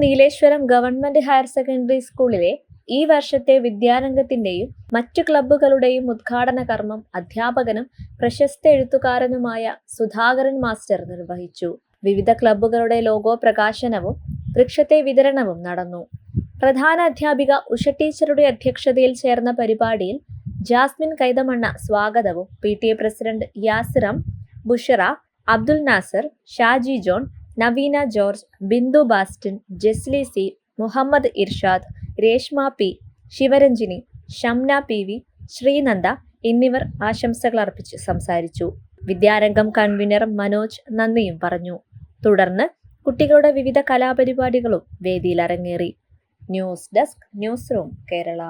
Nileshwaram government higher secondary സ്കൂളിലെ ഈ വർഷത്തെ വിദ്യാരംഗത്തിന്റെയും മറ്റു ക്ലബ്ബുകളുടെയും ഉദ്ഘാടന കർമ്മം അധ്യാപകനും പ്രശസ്ത എഴുത്തുകാരനുമായ സുധാകരൻ മാസ്റ്റർ നിർവഹിച്ചു. വിവിധ ക്ലബ്ബുകളുടെ ലോഗോ പ്രകാശനവും വൃക്ഷത്തെ വിതരണവും നടന്നു. പ്രധാന അധ്യാപിക ഉഷ ടീച്ചറുടെ അധ്യക്ഷതയിൽ ചേർന്ന പരിപാടിയിൽ ജാസ്മിൻ കൈതമണ്ണ സ്വാഗതവും P T A president Yasiram Bushra Abdul Nasar Shaji John Naveena George Bindu Bastin Jesly C Muhammad Irshad Reshma P Sivaranjini Shamna P V Sreenanda എന്നിവർ ആശംസകൾ അർപ്പിച്ച് സംസാരിച്ചു. വിദ്യാരംഗം കൺവീനർ മനോജ് നന്ദിയും പറഞ്ഞു. തുടർന്ന് കുട്ടികളുടെ വിവിധ കലാപരിപാടികളും വേദിയിൽ അരങ്ങേറി news desk news room Kerala.